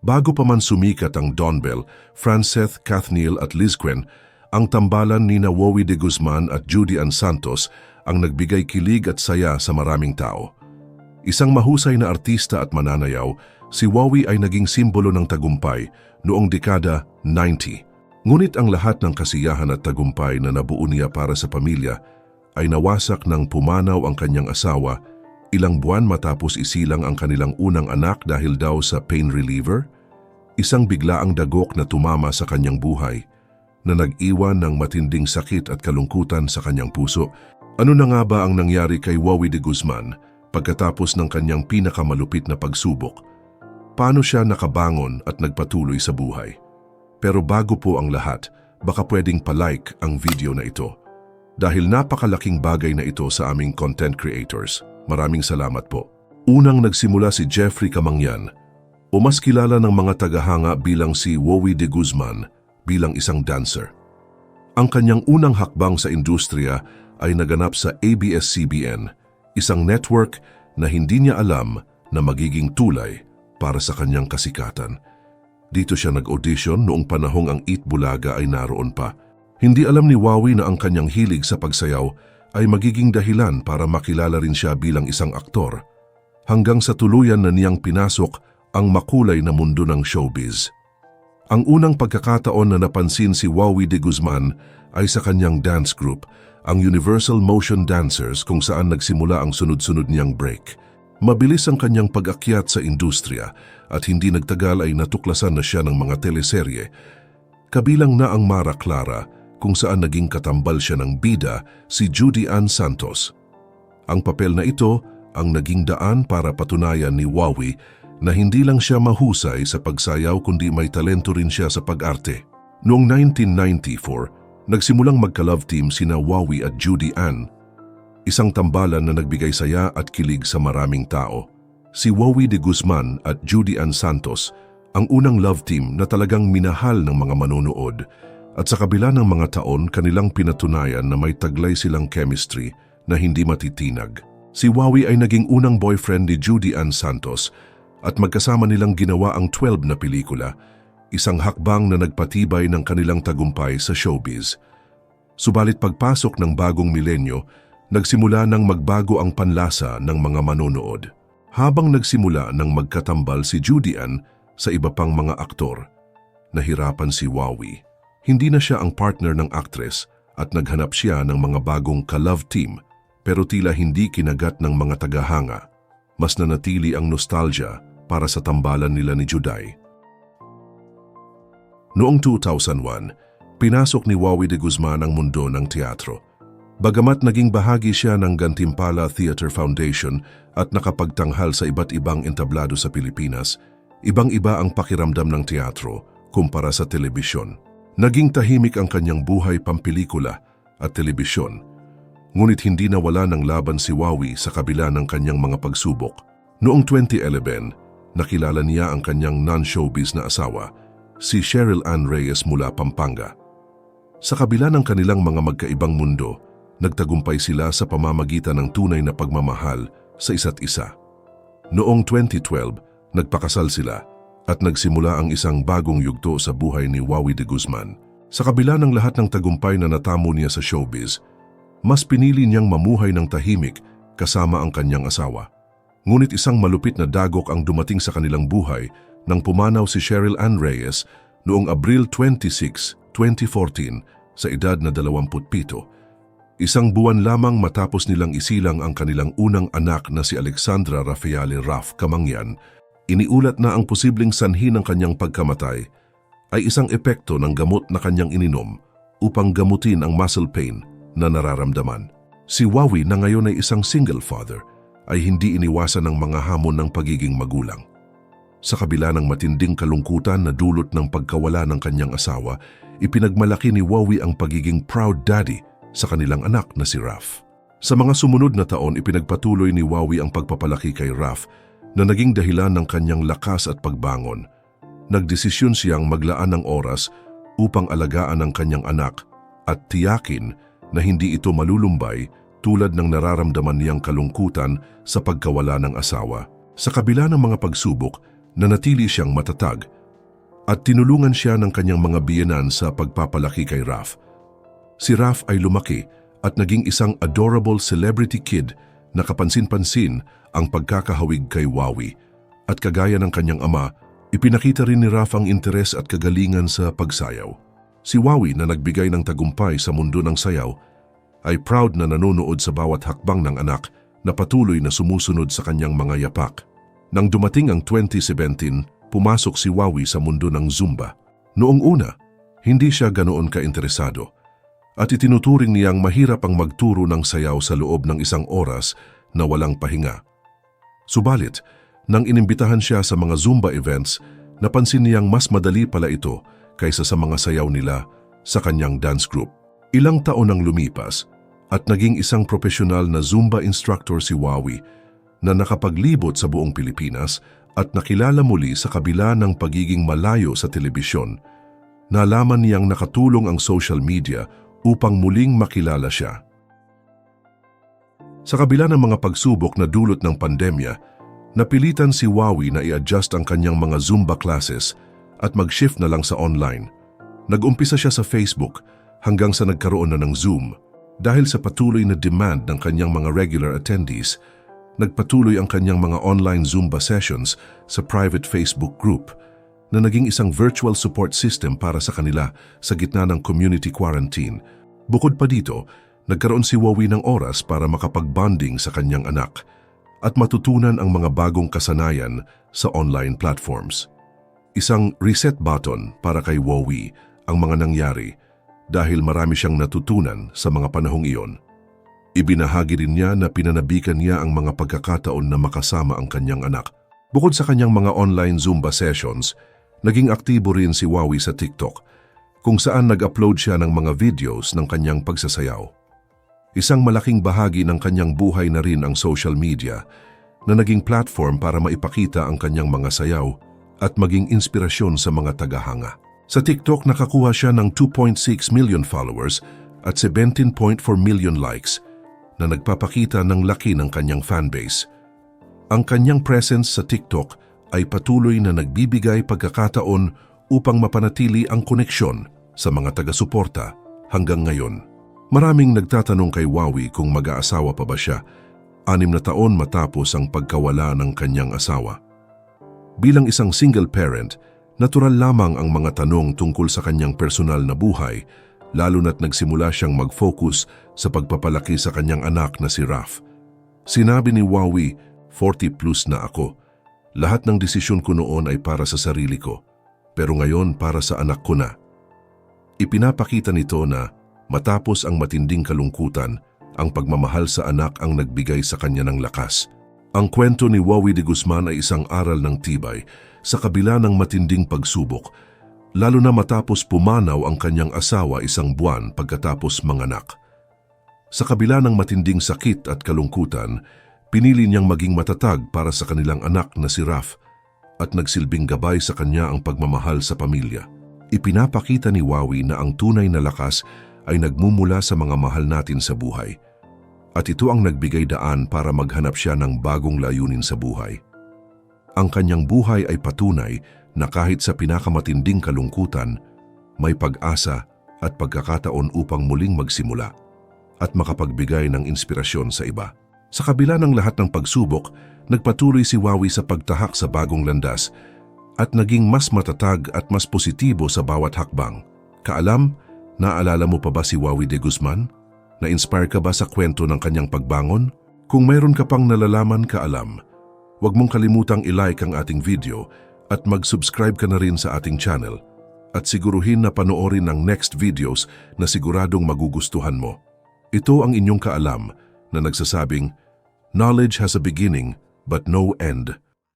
Bago pa man sumikat ang Don Bell, Franceth, Kathniel at Lizquen, ang tambalan ni Wowie de Guzman at Judy Ann Santos ang nagbigay kilig at saya sa maraming tao. Isang mahusay na artista at mananayaw, si Wowie ay naging simbolo ng tagumpay noong dekada 90. Ngunit ang lahat ng kasiyahan at tagumpay na nabuo niya para sa pamilya ay nawasak nang pumanaw ang kanyang asawa ilang buwan matapos isilang ang kanilang unang anak dahil daw sa pain reliever, isang biglaang dagok na tumama sa kanyang buhay na nag-iwan ng matinding sakit at kalungkutan sa kanyang puso. Ano na nga ba ang nangyari kay Wowie de Guzman pagkatapos ng kanyang pinakamalupit na pagsubok? Paano siya nakabangon at nagpatuloy sa buhay? Pero bago po ang lahat, baka pwedeng palike ang video na ito. Dahil napakalaking bagay na ito sa aming content creators. Maraming salamat po. Unang nagsimula si Jeffrey Kamangyan, o mas kilala ng mga tagahanga bilang si Wowie de Guzman bilang isang dancer. Ang kanyang unang hakbang sa industriya ay naganap sa ABS-CBN, isang network na hindi niya alam na magiging tulay para sa kanyang kasikatan. Dito siya nag-audition noong panahong ang Eat Bulaga ay naroon pa. Hindi alam ni Wowie na ang kanyang hilig sa pagsayaw ay magiging dahilan para makilala rin siya bilang isang aktor, hanggang sa tuluyan na niyang pinasok ang makulay na mundo ng showbiz. Ang unang pagkakataon na napansin si Wowie de Guzman ay sa kanyang dance group, ang Universal Motion Dancers kung saan nagsimula ang sunod-sunod niyang break. Mabilis ang kanyang pag-akyat sa industriya at hindi nagtagal ay natuklasan na siya ng mga teleserye. Kabilang na ang Mara Clara, kung saan naging katambal siya ng bida si Judy Ann Santos. Ang papel na ito ang naging daan para patunayan ni Wowie na hindi lang siya mahusay sa pagsayaw kundi may talento rin siya sa pag-arte. Noong 1994, nagsimulang magka-love team sina Wowie at Judy Ann. Isang tambalan na nagbigay saya at kilig sa maraming tao. Si Wowie de Guzman at Judy Ann Santos ang unang love team na talagang minahal ng mga manonood at sa kabila ng mga taon, kanilang pinatunayan na may taglay silang chemistry na hindi matitinag. Si Wowie ay naging unang boyfriend ni Judy Ann Santos at magkasama nilang ginawa ang 12 na pelikula, isang hakbang na nagpatibay ng kanilang tagumpay sa showbiz. Subalit pagpasok ng bagong milenyo, nagsimula ng magbago ang panlasa ng mga manonood. Habang nagsimula ng magkatambal si Judy Ann sa iba pang mga aktor, nahirapan si Wowie. Hindi na siya ang partner ng actress at naghanap siya ng mga bagong ka-love team pero tila hindi kinagat ng mga tagahanga. Mas nanatili ang nostalgia para sa tambalan nila ni Juday. Noong 2001, pinasok ni Wowie de Guzman ang mundo ng teatro. Bagamat naging bahagi siya ng Gantimpala Theater Foundation at nakapagtanghal sa iba't ibang entablado sa Pilipinas, ibang-iba ang pakiramdam ng teatro kumpara sa telebisyon. Naging tahimik ang kanyang buhay pampelikula at telebisyon, ngunit hindi nawala ng laban si Wowie sa kabila ng kanyang mga pagsubok. Noong 2011, nakilala niya ang kanyang non-showbiz na asawa, si Cheryl Ann Reyes mula Pampanga. Sa kabila ng kanilang mga magkaibang mundo, nagtagumpay sila sa pamamagitan ng tunay na pagmamahal sa isa't isa. Noong 2012, nagpakasal sila at nagsimula ang isang bagong yugto sa buhay ni Wowie de Guzman. Sa kabila ng lahat ng tagumpay na natamo niya sa showbiz, mas pinili niyang mamuhay ng tahimik kasama ang kanyang asawa. Ngunit isang malupit na dagok ang dumating sa kanilang buhay nang pumanaw si Cheryl Ann Reyes noong Abril 26, 2014 sa edad na 27. Isang buwan lamang matapos nilang isilang ang kanilang unang anak na si Alexandra Rafaeli Raf Kamangyan iniulat na ang posibleng sanhi ng kanyang pagkamatay ay isang epekto ng gamot na kanyang ininom upang gamutin ang muscle pain na nararamdaman. Si Wowie na ngayon ay isang single father ay hindi iniwasan ng mga hamon ng pagiging magulang. Sa kabila ng matinding kalungkutan na dulot ng pagkawala ng kanyang asawa, ipinagmalaki ni Wowie ang pagiging proud daddy sa kanilang anak na si Raf. Sa mga sumunod na taon, ipinagpatuloy ni Wowie ang pagpapalaki kay Raf na naging dahilan ng kanyang lakas at pagbangon. Nagdesisyon siyang maglaan ng oras upang alagaan ang kanyang anak at tiyakin na hindi ito malulumbay tulad ng nararamdaman niyang kalungkutan sa pagkawala ng asawa. Sa kabila ng mga pagsubok, nanatili siyang matatag at tinulungan siya ng kanyang mga biyenan sa pagpapalaki kay Raf. Si Raf ay lumaki at naging isang adorable celebrity kid na kapansin-pansin ang pagkakahawig kay Wawi. At kagaya ng kanyang ama, ipinakita rin ni Raf ang interes at kagalingan sa pagsayaw. Si Wawi na nagbigay ng tagumpay sa mundo ng sayaw ay proud na nanonood sa bawat hakbang ng anak na patuloy na sumusunod sa kanyang mga yapak. Nang dumating ang 2017, pumasok si Wawi sa mundo ng Zumba. Noong una, hindi siya ganoon kainteresado at itinuturing niyang mahirap ang magturo ng sayaw sa loob ng isang oras na walang pahinga. Subalit, nang inimbitahan siya sa mga Zumba events, napansin niyang mas madali pala ito kaysa sa mga sayaw nila sa kanyang dance group. Ilang taon ang lumipas at naging isang profesional na Zumba instructor si Wawi na nakapaglibot sa buong Pilipinas at nakilala muli sa kabila ng pagiging malayo sa telebisyon. Nalaman niyang nakatulong ang social media upang muling makilala siya. Sa kabila ng mga pagsubok na dulot ng pandemya, napilitan si Wawi na i-adjust ang kanyang mga Zumba classes at mag-shift na lang sa online. Nag-umpisa siya sa Facebook hanggang sa nagkaroon na ng Zoom. Dahil sa patuloy na demand ng kanyang mga regular attendees, nagpatuloy ang kanyang mga online Zumba sessions sa private Facebook group na naging isang virtual support system para sa kanila sa gitna ng community quarantine. Bukod pa dito, nagkaroon si Wawi ng oras para makapag-bonding sa kanyang anak at matutunan ang mga bagong kasanayan sa online platforms. Isang reset button para kay Wawi ang mga nangyari dahil marami siyang natutunan sa mga panahong iyon. Ibinahagi rin niya na pinanabikan niya ang mga pagkakataon na makasama ang kanyang anak. Bukod sa kanyang mga online Zumba sessions, naging aktibo rin si Wawi sa TikTok kung saan nag-upload siya ng mga videos ng kanyang pagsasayaw. Isang malaking bahagi ng kanyang buhay na rin ang social media na naging platform para maipakita ang kanyang mga sayaw at maging inspirasyon sa mga tagahanga. Sa TikTok nakakuha siya ng 2.6 million followers at 17.4 million likes na nagpapakita ng laki ng kanyang fanbase. Ang kanyang presence sa TikTok ay patuloy na nagbibigay pagkakataon upang mapanatili ang koneksyon sa mga taga-suporta hanggang ngayon. Maraming nagtatanong kay Wawi kung mag-aasawa pa ba siya, anim na taon matapos ang pagkawala ng kanyang asawa. Bilang isang single parent, natural lamang ang mga tanong tungkol sa kanyang personal na buhay, lalo na't nagsimula siyang mag-focus sa pagpapalaki sa kanyang anak na si Raf. Sinabi ni Wawi, 40 plus na ako. Lahat ng desisyon ko noon ay para sa sarili ko, pero ngayon para sa anak ko na. Ipinapakita nito na matapos ang matinding kalungkutan, ang pagmamahal sa anak ang nagbigay sa kanya ng lakas. Ang kwento ni Wawi de Guzman ay isang aral ng tibay sa kabila ng matinding pagsubok, lalo na matapos pumanaw ang kanyang asawa isang buwan pagkatapos manganak. Sa kabila ng matinding sakit at kalungkutan, pinili niyang maging matatag para sa kanilang anak na si Raf at nagsilbing gabay sa kanya ang pagmamahal sa pamilya. Ipinapakita ni Wawi na ang tunay na lakas ay nagmumula sa mga mahal natin sa buhay. At ito ang nagbigay daan para maghanap siya ng bagong layunin sa buhay. Ang kanyang buhay ay patunay na kahit sa pinakamatinding kalungkutan, may pag-asa at pagkakataon upang muling magsimula at makapagbigay ng inspirasyon sa iba. Sa kabila ng lahat ng pagsubok, nagpatuloy si Wawi sa pagtahak sa bagong landas at naging mas matatag at mas positibo sa bawat hakbang. Kaalam, naalala mo pa ba si Wawi de Guzman? Na-inspire ka ba sa kwento ng kanyang pagbangon? Kung mayroon ka pang nalalaman kaalam, huwag mong kalimutang ilike ang ating video at mag-subscribe ka na rin sa ating channel at siguruhin na panoorin ang next videos na siguradong magugustuhan mo. Ito ang inyong kaalam na nagsasabing, Knowledge has a beginning but no end.